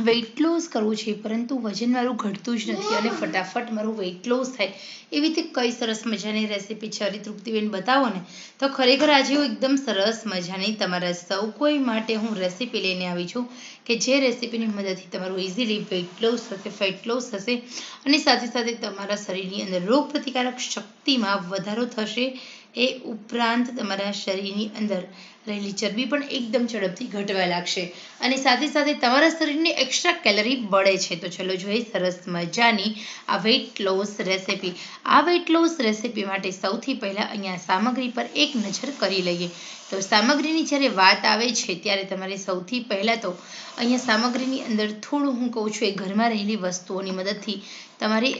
Weight loss કરવું છે, પરંતુ વજન મારું ઘટતું જ નથી અને ફટાફટ મારું વેઇટ લોસ થાય. એવી રીતે કઈ સરસ મજાની રેસીપી છે? હરિતૃપ્તિબેન, બતાવો ને. તો ખરેખર આજે હું એકદમ સરસ મજાની તમારા સૌ કોઈ માટે હું રેસીપી લઈને આવી છું કે જે રેસીપીની મદદથી તમારું ઇઝીલી વેઇટ લોસ થશે ફેટ લોસ થશે અને સાથે સાથે તમારા શરીરની અંદર રોગ પ્રતિકારક શક્તિમાં વધારો થશે. એ ઉપરાંત તમારા શરીરની અંદર રહેલી ચરબી પણ એકદમ ઝડપથી ઘટવા લાગશે. અને સાથે સાથે તમારા શરીરની એક્સ્ટ્રા કેલરી બળે છે. તો ચલો જોઈએ સરસ મજાની આ વેઇટ લોસ રેસીપી આ વેઇટ લોસ રેસીપી માટે સૌથી પહેલાં અહીંયા સામગ્રી પર એક નજર કરી લઈએ. તો સામગ્રીની જ્યારે વાત આવે છે, ત્યારે તમારે સૌથી પહેલાં તો અહીંયા સામગ્રીની અંદર થોડું હું કહું છું, એ ઘરમાં રહેલી વસ્તુઓની મદદથી તમારે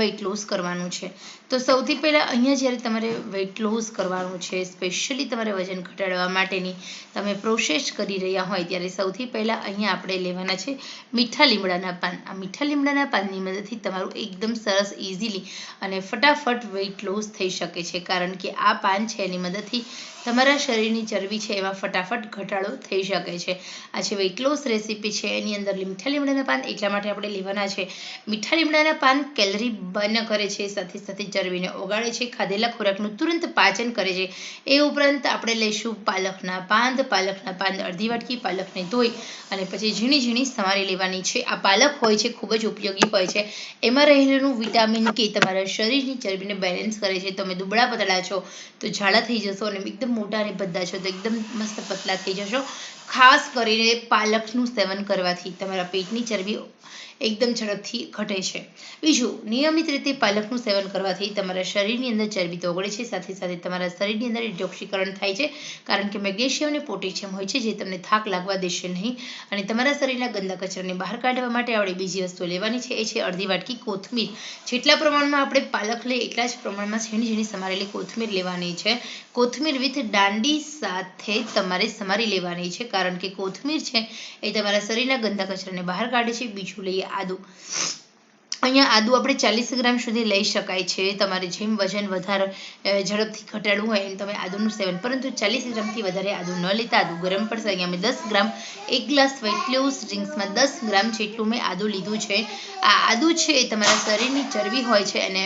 વેઇટ લોસ કરવાનું છે. તો સૌથી પહેલાં અહીંયા જ્યારે તમારે વેઇટ લોસ કરવાનું છે સ્પેશિયલી તમારે વજન ઘટાડવા માટેની તમે પ્રોસેસ કરી રહ્યા હોય ત્યારે સૌથી પહેલાં અહીંયા આપણે લેવાના છે મીઠા લીમડાના પાન. આ મીઠા લીમડાના પાનની મદદથી તમારું એકદમ સરસ ઇઝીલી અને ફટાફટ વેઇટ લોસ થઈ શકે છે. કારણ કે આ પાન છે એની મદદથી તમારા શરીરની ચરબી છે એમાં ફટાફટ ઘટાડો થઈ શકે છે. આ છે વેઇટ લોસ રેસીપી છે એની અંદર મીઠા લીમડાના પાન એટલા માટે આપણે લેવાના છે. મીઠા લીમડાના પાન કેલરી બર્ન કરે છે, સાથે સાથે ચરબીને ઓગાળે છે, ખાધેલા ખોરાકનું તુરંત પાચન કરે છે. એ ઉપરાંત આપણે લઈશું પાલકના પાંદ પાલકના પાંદ અડધી વાટકી, પાલકને ધોઈ અને પછી ઝીણી ઝીણી સમારી લેવાની છે. આ પાલક હોય છે, ખૂબ જ ઉપયોગી હોય છે. એમાં રહેલું વિટામિન કે તમારા શરીરની ચરબીને બેલેન્સ કરે છે. તમે દુબળા પતળા છો, તો ઝાડા થઈ જશો અને એકદમ મોટા અને ભદ્દા છો, તો એકદમ મસ્ત પતલા થઈ જશો. ખાસ કરીને પાલકનું સેવન કરવાથી તમારા પેટની ચરબી એકદમ ઝડપથી ઘટે છે. બીજું, નિયમિત રીતે પાલકનું સેવન કરવાથી તમારા શરીરની અંદર ચરબી તો ઓગળે છે, સાથે સાથે તમારા શરીરની અંદર ડિટોક્સિકરણ થાય છે, કારણ કે મેગ્નેશિયમ અને પોટેશિયમ હોય છે જે તમને થાક લાગવા દેશે નહીં અને તમારા શરીરના ગંદા કચરાને બહાર કાઢવા માટે આપણે બીજી વસ્તુ લેવાની છે, એ છે અડધી વાટકી કોથમીર. જેટલા પ્રમાણમાં આપણે પાલક લઈએ એટલા જ પ્રમાણમાં ઝીણી ઝીણી સમારેલી કોથમીર લેવાની છે. કોથમીર વિથ દાંડી સાથે તમારે સમારી લેવાની છે કારણ કે કોથમીર છે એ તમારા શરીરના ગંદા કચરાને બહાર કાઢે છે. બીજું લઈએ આદુ. અહીંયા આદુ આપણે ચાલીસ ગ્રામ સુધી લઈ શકાય છે. તમારે જેમ વજન વધારે ઝડપથી ઘટાડવું હોય એમ તમે આદુનું સેવન, પરંતુ ચાલીસ ગ્રામથી વધારે આદુ ન લેતા આદુ ગરમ પડશે. અહીંયા મેં દસ ગ્રામ એક ગ્લાસ વેટલ્યુઝ ડ્રિંક્સમાં દસ ગ્રામ જેટલું મેં આદુ લીધું છે. આ આદુ છે એ તમારા શરીરની ચરબી હોય છે અને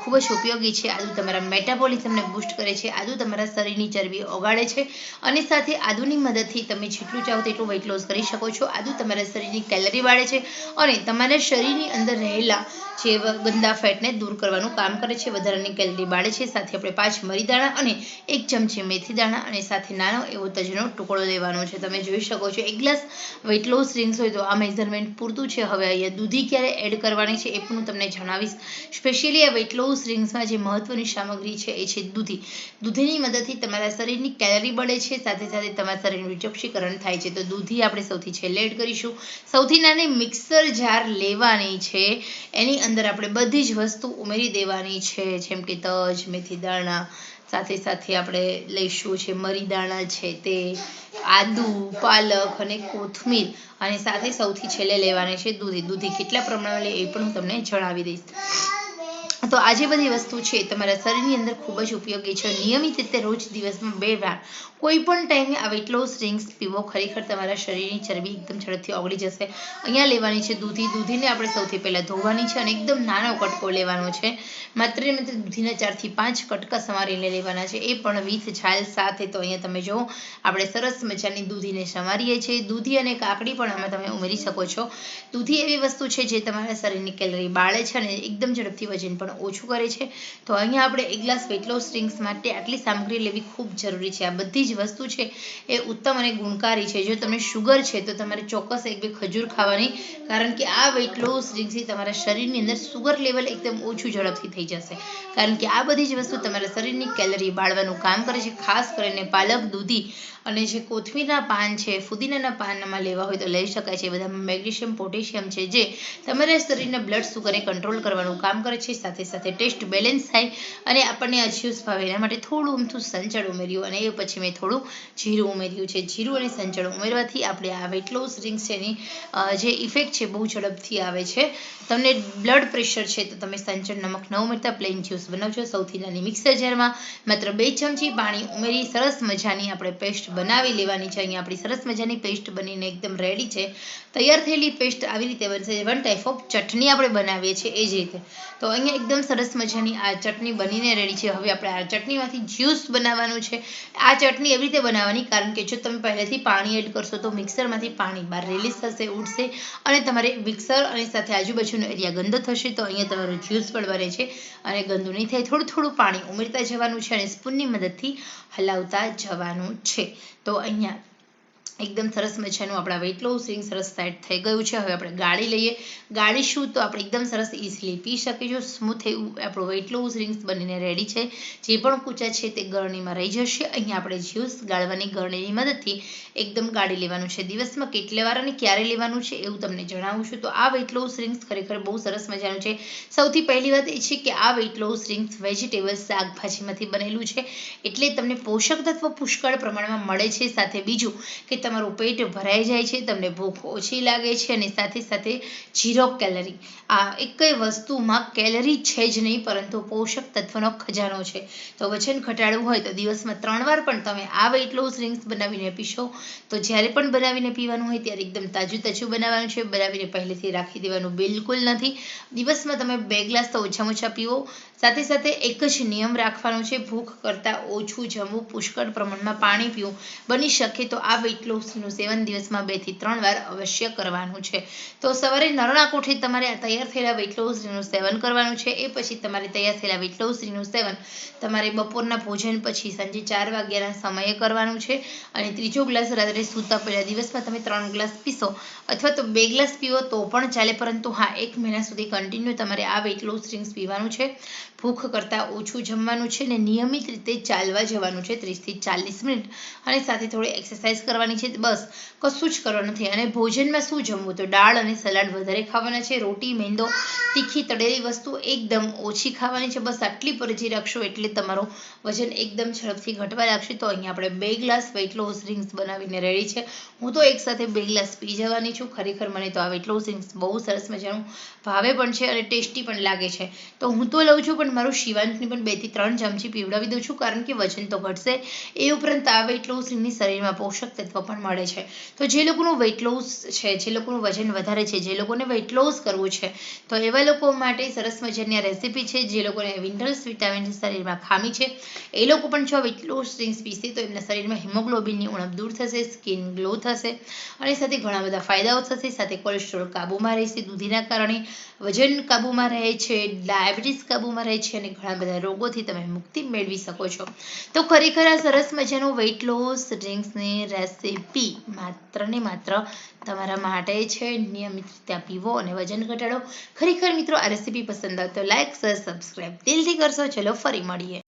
ખૂબ જ ઉપયોગી છે. આદુ તમારા મેટાબોલિઝમને બૂસ્ટ કરે છે. આદુ તમારા શરીરની ચરબી ઓગાળે છે અને સાથે આદુની મદદથી તમે જેટલું ચાહો તેટલું વેઇટ લોસ કરી શકો છો. આદુ તમારા શરીરની કેલરી વાળે છે અને તમારા શરીરની અંદર રહે રહેલા જે ગંદા ફેટને દૂર કરવાનું કામ કરે છે, વધારાની કેલરી બાળે છે, સાથે આપણે પાંચ મરી દાણા અને એક ચમચી મેથી દાણા અને સાથે નાનો એવો તજનો ટુકડો લેવાનો છે. તમે જોઈ શકો છો, એક ગ્લાસ વેટ લોસ ડ્રિંક્સ હોય તો આ મેઝરમેન્ટ પૂરતું છે. હવે અહીંયા દૂધી ક્યારે એડ કરવાની છે એ પણ હું તમને જણાવીશ. સ્પેશિયલી આ વેટ લોસ ડ્રિંક્સમાં જે મહત્વની સામગ્રી છે એ છે દૂધી. દૂધીની મદદથી તમારા શરીરની કેલરી બળે છે, સાથે સાથે તમારા શરીરનું વિચક્ષીકરણ થાય છે. તો દૂધી આપણે સૌથી છેલ્લે એડ કરીશું. સૌથી નાની મિક્સર જાર લેવાની છે. એની અંદર આપણે બધી જ વસ્તુ ઉમેરી દેવાની છે, જેમ કે તજ, મેથી દાણા, સાથે સાથે આપણે લઈશું છે મરી દાણા છે તે, આદુ, પાલક અને કોથમીર અને સાથે સૌથી છેલ્લે લેવાની છે દૂધી. દૂધી કેટલા પ્રમાણમાં લે એ પણ હું તમને જણાવી દઈશ. તો આ જે બધી વસ્તુ છે તમારા શરીરની અંદર ખૂબ જ ઉપયોગી છે. નિયમિત રીતે રોજ દિવસમાં બે વાર કોઈ પણ ટાઈમે આ વેટ લોસ ડ્રિંક્સ પીવો. ખરેખર તમારા શરીરની ચરબી એકદમ ઝડપથી ઓગળી જશે. અહીંયા લેવાની છે દૂધી. દૂધીને આપણે સૌથી પહેલાં ધોવાની છે અને એકદમ નાનો કટકો લેવાનો છે. માત્ર ને માત્ર દૂધીના ચારથી પાંચ કટકા સમારીને લેવાના છે. એ પણ વિથ છાલ સાથે. તો અહીંયા તમે જુઓ, આપણે સરસ મજાની દૂધીને સમારીએ છીએ. દૂધી અને કાકડી પણ આમાં તમે ઉમેરી શકો છો. દૂધી એવી વસ્તુ છે જે તમારા શરીરની કેલરી બાળે છે અને એકદમ ઝડપથી વજન પણ ઓછું કરે છે. તો અહીંયા આપણે એક ગ્લાસ વેટ લોસ ડ્રિંક્સ માટે આટલી સામગ્રી લેવી ખૂબ જરૂરી છે. આ બધી જ વસ્તુ છે એ ઉત્તમ અને ગુણકારી છે. જો તમને શુગર છે તો તમારે ચોક્કસ એક બે ખજૂર ખાવાની, કારણ કે આ વેટ લોસ ડ્રિંક્સથી તમારા શરીરની અંદર સુગર લેવલ એકદમ ઓછું ઝડપથી થઈ જશે. કારણ કે આ બધી જ વસ્તુ તમારા શરીરની કેલરી બાળવાનું કામ કરે છે. ખાસ કરીને પાલક, દૂધી અને જે કોથમીરના પાન છે, ફુદીનાના પાનમાં લેવા હોય તો લઈ શકાય છે. બધામાં મેગ્નેશિયમ, પોટેશિયમ છે જે તમારા શરીરના બ્લડ સુગરને કંટ્રોલ કરવાનું કામ કરે છે. સાથે સાથે સાથે ટેસ્ટ બેલેન્સ થાય અને આપણને આ જ્યુસ ભાવે એના માટે થોડું અમથું સંચળ ઉમેર્યું અને એ પછી મેં થોડું જીરું ઉમેર્યું છે. જીરું અને સંચળ ઉમેરવાથી આપણે આ વેટ લોસ ડ્રિંક્સ એની જે ઇફેક્ટ છે બહુ ઝડપથી આવે છે. તમને બ્લડ પ્રેશર છે તો તમે સંચળ નમક ન ઉમેરતા પ્લેન જ્યુસ બનાવજો. સૌથી નાની મિક્સર જારમાં માત્ર બે ચમચી પાણી ઉમેરી સરસ મજાની આપણે પેસ્ટ બનાવી લેવાની છે. અહીંયા આપણી સરસ મજાની પેસ્ટ બનીને એકદમ રેડી છે. તૈયાર થયેલી પેસ્ટ આવી રીતે બનશે. વન ટાઈપ ઓફ ચટણી આપણે બનાવીએ છીએ એ જ રીતે. તો અહીંયા એકદમ સરસ મજાની આ ચટણી બનીને રેડી છે. હવે આપણે આ ચટણીમાંથી જ્યુસ બનાવવાનું છે. આ ચટણી એવી રીતે બનાવવાની કારણ કે જો તમે પહેલેથી પાણી એડ કરશો તો મિક્સરમાંથી પાણી બહાર રિલીઝ થશે, ઉડશે અને તમારે મિક્સર અને સાથે આજુબાજુનો એરિયા ગંદો થશે તો અહીંયા તમારો જ્યુસ પણ બને છે અને ગંદુ નહીં થાય. થોડું થોડું પાણી ઉમેરતા જવાનું છે અને સ્પૂનની મદદથી હલાવતા જવાનું છે. તો અહીંયા એકદમ સરસ મજાનું આપણા વેટ લોસ સરસ સેટ થઈ ગયું છે. હવે આપણે ગાળી લઈએ. ગાળીશું તો આપણે એકદમ સરસ ઇઝીલી પી શકીશું સ્મૂથ એવું આપણું વેટ લોસ બનીને રેડી છે. જે પણ કૂચા છે તે ગળણીમાં રહી જશે. અહીંયા આપણે જ્યુસ ગાળવાની ગળણીની મદદથી એકદમ ગાળી લેવાનું છે. દિવસમાં કેટલી વાર અને ક્યારે લેવાનું છે એવું તમને જણાવું છું. તો આ વેટ લોસ ખરેખર બહુ સરસ મજાનું છે. સૌથી પહેલી વાત એ છે કે આ વેટ લોસ વેજીટેબલ્સ શાકભાજીમાંથી બનેલું છે. એટલે તમને પોષક તત્વ પુષ્કળ પ્રમાણમાં મળે છે. સાથે બીજું કે તમારું પેટ ભરાઈ જાય છે, તમને ભૂખ ઓછી લાગે છે અને સાથે સાથે ઝીરો કેલરી આ એક વસ્તુમાં કેલરી છે જ નહીં, પરંતુ પોષક તત્વનો ખજાનો છે. તો વજન ઘટાડવું હોય તો દિવસમાં ત્રણ વાર પણ તમે આ વેટ લોસ ડ્રિંક્સ બનાવીને પીશો. તો જ્યારે પણ બનાવીને પીવાનું હોય ત્યારે એકદમ તાજું તાજું બનાવવાનું છે. બનાવીને પહેલેથી રાખી દેવાનું બિલકુલ નથી. દિવસમાં તમે બે ગ્લાસ તો ઓછામાં ઓછા પીવો. સાથે સાથે એક જ નિયમ રાખવાનો છે. ભૂખ કરતાં ઓછું જમવું પુષ્કળ પ્રમાણમાં પાણી પીવું. બની શકે તો આ વેટ લોસનું સેવન દિવસમાં બેથી ત્રણ વાર અવશ્ય કરવાનું છે. તો સવારે નરણા કોઠી તમારે તૈયાર થયેલા વેટ સેવન કરવાનું છે. એ પછી તમારે તૈયાર થયેલા વેટ સેવન તમારે બપોરના ભોજન પછી સાંજે ચાર વાગ્યાના સમયે કરવાનું છે. અને ત્રીજો ગ્લાસ રાત્રે સૂતા પહેલા દિવસમાં તમે ત્રણ ગ્લાસ પીશો અથવા તો બે ગ્લાસ પીવો તો પણ ચાલે, પરંતુ હા, એક મહિના સુધી કન્ટિન્યુ તમારે આ વેટ લોસ પીવાનું છે. ભૂખ કરતાં ઓછું જમવાનું છે ને નિયમિત રીતે ચાલવા જવાનું છે ત્રીસથી ચાલીસ મિનિટ. અને સાથે થોડી એક્સરસાઇઝ કરવાની છે. બસ, કશું જ કરવાનું નથી. અને ભોજનમાં શું જમવું? તો દાળ અને સલાડ વધારે ખાવાના છે, રોટી, મેંદો, તીખી, તળેલી વસ્તુ એકદમ ઓછી ખાવાની છે. બસ આટલી પરજી રાખશો એટલે તમારું વજન એકદમ ઝડપથી ઘટવા લાગશે. તો અહીંયા આપણે બે ગ્લાસ વેટ લોસ ડ્રિંક્સ બનાવીને રેડી છે. હું તો એકસાથે બે ગ્લાસ પી જવાની છું. ખરેખર મને તો આ વેટ લોસ ડ્રિંક્સ બહુ સરસ મજાનું ભાવે પણ છે અને ટેસ્ટી પણ લાગે છે. તો હું તો લઉં છું, પણ મારું શિવાંશની પણ બેથી ત્રણ ચમચી પીવડાવી દઉં છું, કારણ કે વજન તો ઘટશે. એ ઉપરાંત આ વેટ લોસ ડ્રિંકની શરીરમાં પોષક તત્વ પણ મળે છે. તો જે લોકોનું વેટ લોસ છે, જે લોકોનું વજન વધારે છે, જે લોકોને વેટ લોસ કરવું છે, તો એવા લોકો માટે સરસ મજાની આ રેસીપી છે, જે લોકોને વિન્ડલ્સ વિટામિન શરીરમાં ખામી છે. એ લોકો પણ જો વેટ લોસ ડ્રિંક્સ પીશે તો એમના શરીરમાં હિમોગ્લોબિનની ઉણપ દૂર થશે સ્કિન ગ્લો થશે અને સાથે ઘણા બધા ફાયદાઓ થશે. સાથે કોલેસ્ટ્રોલ કાબૂમાં રહેશે, દૂધીના કારણે વજન કાબૂમાં રહે છે, ડાયાબિટીસ કાબૂમાં રહે છે અને ઘણા બધા રોગોથી તમે મુક્તિ મેળવી શકો છો. તો ખરેખર આ સરસ મજાનું વેટ લોસ ડ્રિંક્સની રેસીપી માત્ર ને માત્ર તમારા માટે છે. નિયમિત રીતે પીવો અને વજન ઘટાડો. ખરેખર મિત્રો આ રેસીપી પસંદ આવે તો લાઈક શેર સબસ્ક્રાઈબ દિલથી કરશો. ચલો ફરી મળીએ.